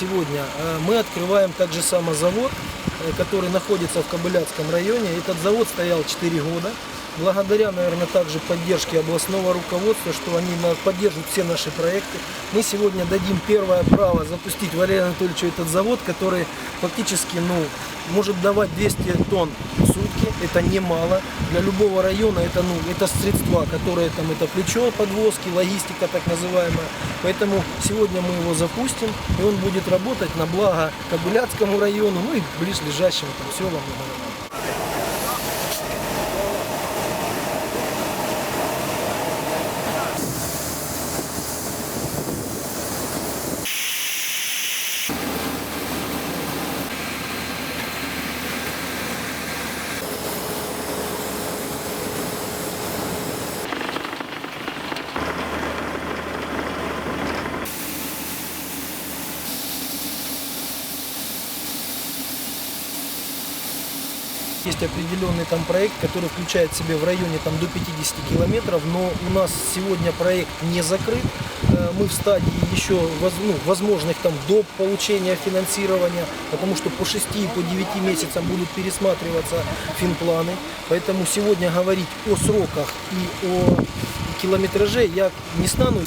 сегодня э, мы открываем также самый завод, э, который находится в Кобыляцком районе. Этот завод стоял 4 года. Благодаря, наверное, также поддержке областного руководства, что они поддерживают все наши проекты, мы сегодня дадим первое право запустить Валерию Анатольевичу этот завод, который фактически ну, может давать 200 тонн в сутки. Это немало. Для любого района это, ну, это средства, которые там, это плечо подвозки, логистика так называемая. Поэтому сегодня мы его запустим, и он будет работать на благо Кобыляцкому району, ну и ближайшим там, селам и. Есть определенный там проект, который включает в себе в районе там, до 50 километров, но у нас сегодня проект не закрыт. Э, Мы в стадии еще ну, возможных там до получения финансирования, потому что по 6 и по 9 месяцам будут пересматриваться финпланы. Поэтому сегодня говорить о сроках и о километраже я не стану.